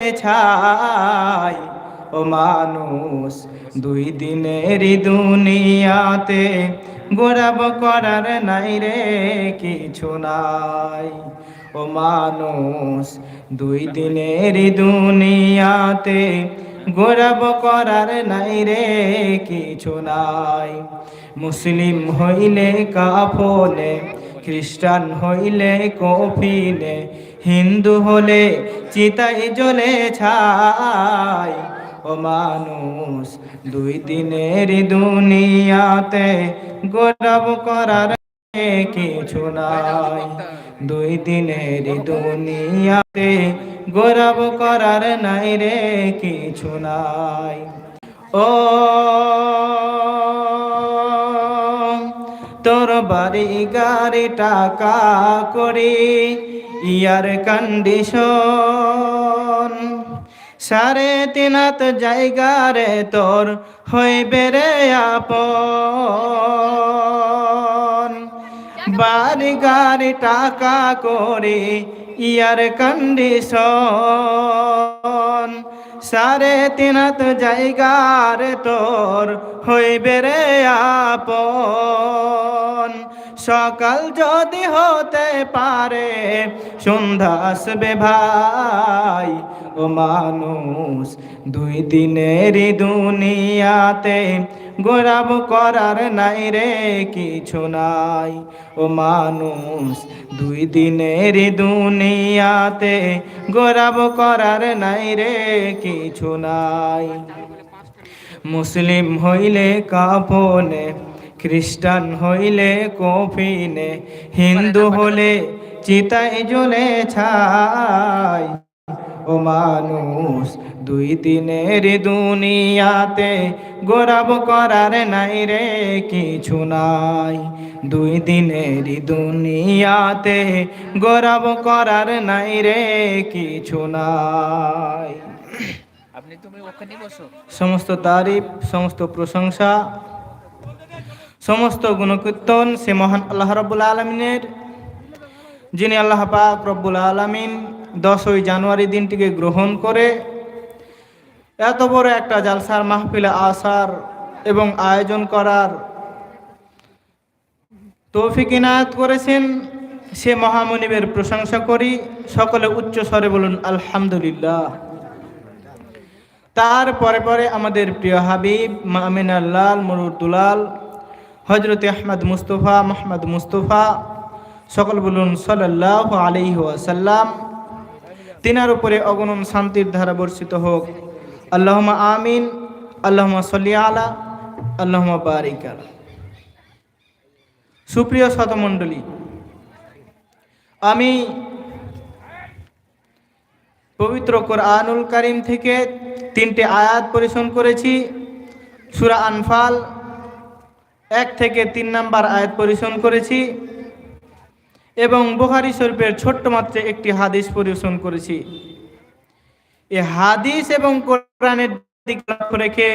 ছাই। ও মানুষ, দুই দিনের দুনিয়াতে গোরাব করার নাই রে, কিছু নাই। ও মানুষ, দুই দিনের দুনিয়াতে গোরাব করার নাই রে, কিছু নাই। মুসলিম হইলে কাফনে খ্রিস্টান হইলে কফিনে, হিন্দু হলে চিতাই জ্বলে ছাই। ও মানুষ, দুই দিনের দুনিয়াতে গৌরব করার কিছু নাই। দুই দিনের দুনিয়াতে গৌরব করার নাই রে কিছু নাই। ও তোর বাড়ি গাড়ি টাকা করি, ইয়ার কন্ডিশন সাড়ে তিন হাত জায়গা রে তোর হইবে রে আপন। বাড়ি গাড়ি টাকা করি, ইয়ার কন্ডিশন তিন তো জায়গার তোর হইবে রে আপন। সকাল যদি হতে পারে, সন্ধ্যা আসবে ভাই। ও মানুষ, দুই দিনের দুনিয়াতে গোরাব করার নাই রে কিছু নাই। ও মানুষ, দুই দিনের দুনিয়াতে গোরাব করার নাই রে কিছু নাই। মুসলিম হইলে কাপনে খ্রিস্টান হইলে কফিনে, হিন্দু হলে চিতাই জ্বলে ছাই। ও মানুষ দুই দিনের দুনিয়াতে গোরাব করার নাই রে কিছু নাই। দুই দিনের দুনিয়াতে গোরাব করার নাই রে কিছু নাই। আপনি তুমি ওখানে বসো। সমস্ত তারিফ সমস্ত প্রশংসা সমস্ত গুণকীর্তন সে মহান আল্লাহ রব্বুল আলমিনের যিনি আল্লাহ পাক রব্বুল আলমিন দশই জানুয়ারি দিনটিকে গ্রহণ করে এত বড় একটা জালসার মাহফিলে আসার এবং আয়োজন করার তৌফিক ইনায়াত করেছেন সে মহামনিবের প্রশংসা করি, সকলে উচ্চ স্বরে বলুন, আলহামদুলিল্লাহ। তার পরে পরে আমাদের প্রিয় হাবিব মামিন আল্লাল মরুদ্দুলাল হজরত আহমদ মুস্তফা মোহাম্মদ মুস্তফা, সকল বলুন সাল্লাহ আলি ওয়াসাল্লাম। তিনার উপরে অগণন শান্তির ধারা বর্ষিত হোক। আল্লাহমা আমিন আল্লাহমা সল্লি আলা আল্লাহমা বারিক আলা। সুপ্রিয় শতমণ্ডলী আমি পবিত্র কোরআনুল কারিম থেকে তিনটে আয়াত পরিশন করেছি। সুরা আনফাল এক থেকে তিন নাম্বার আয়াত পরিশন করেছি। এবং বুখারি শরীফের ছোট্ট মাত্রে একটি হাদিস পরিবেশন করেছি। এই হাদিস এবং কোরআনের দিক লক্ষ্য রেখে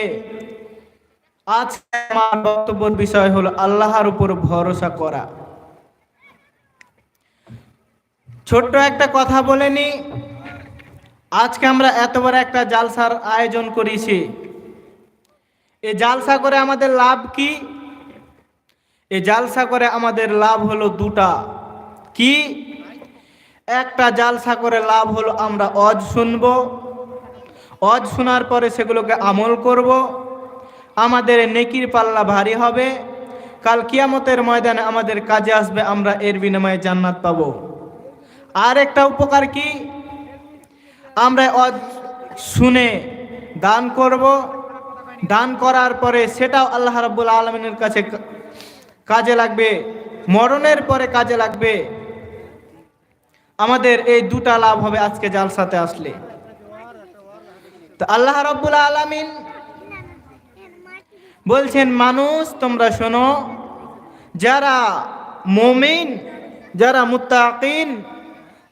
আজ আমার বক্তব্যের বিষয় হলো আল্লাহর উপর ভরসা করা। ছোট্ট একটা কথা বলে নি, আজকে আমরা এত বড় একটা জালসার আয়োজন করেছি। এই জালসা করে আমাদের লাভ কি? এই জালসা করে আমাদের লাভ হলো দুটা। কি? একটা জালসা করে লাভ হলো আমরা অজ শুনব। অজ শোনার পরে সেগুলোকে আমল করব। আমাদের নেকির পাল্লা ভারী হবে। কাল কিয়ামতের ময়দানে আমাদের কাজে আসবে, আমরা এর বিনিময়ে জান্নাত পাব। আর একটা উপকার কি? আমরা অজ শুনে দান করব। দান করার পরে সেটাও আল্লাহ রাব্বুল আলমিনের কাছে কাজে লাগবে। মরণের পরে কাজে লাগবে। আমাদের এই দুটা লাভ হবে আজকে জালসাতে আসলে। তো আল্লাহ রব্বুল আলমিন বলছেন, মানুষ, তোমরা শোনো, যারা মমিন, যারা মুত্তাকিন,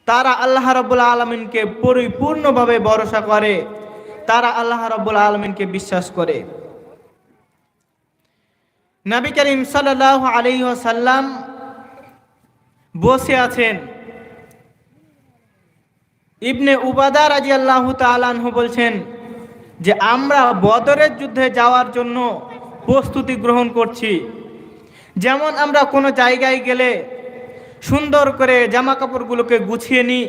তারা আল্লাহ রব্বুল আলমিনকে পরিপূর্ণভাবে ভরসা করে, তারা আল্লাহ রব্বুল আলমিনকে বিশ্বাস করে। নবী করিম সাল্লাহ আলিহাসাল্লাম বসে আছেন ইবনে উবাদা রাজি আল্লাহ তালানহ বলছেন যে আমরা বদরের যুদ্ধে যাওয়ার জন্য প্রস্তুতি গ্রহণ করছি। যেমন আমরা কোনো জায়গায় গেলে সুন্দর করে জামা কাপড়গুলোকে গুছিয়ে নিই,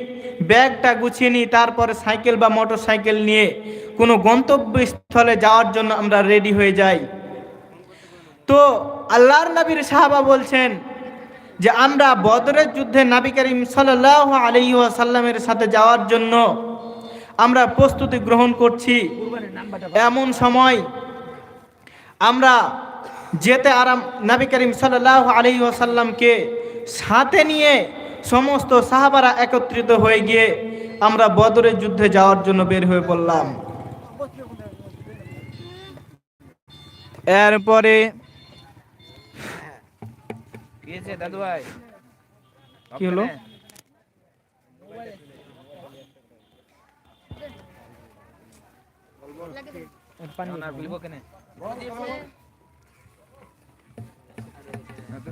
ব্যাগটা গুছিয়ে নিই, তারপরে সাইকেল বা মোটর সাইকেল নিয়ে কোনো গন্তব্যস্থলে যাওয়ার জন্য আমরা রেডি হয়ে যাই। তো আল্লাহর নবীর সাহাবা বলছেন যে আমরা বদরের যুদ্ধে নাবি করিম সাল্লাহ আলী সাথে যাওয়ার জন্য আমরা প্রস্তুতি গ্রহণ করছি। এমন সময় আমরা যেতে আরাম, নবী করিম সাল্লাহ আলী সাল্লামকে সাথে নিয়ে সমস্ত সাহাবারা একত্রিত হয়ে গিয়ে আমরা বদরের যুদ্ধে যাওয়ার জন্য বের হয়ে পড়লাম। এরপরে কি হয়েছে দাদু ভাই? কি হলো? পানি খুলবো কেনে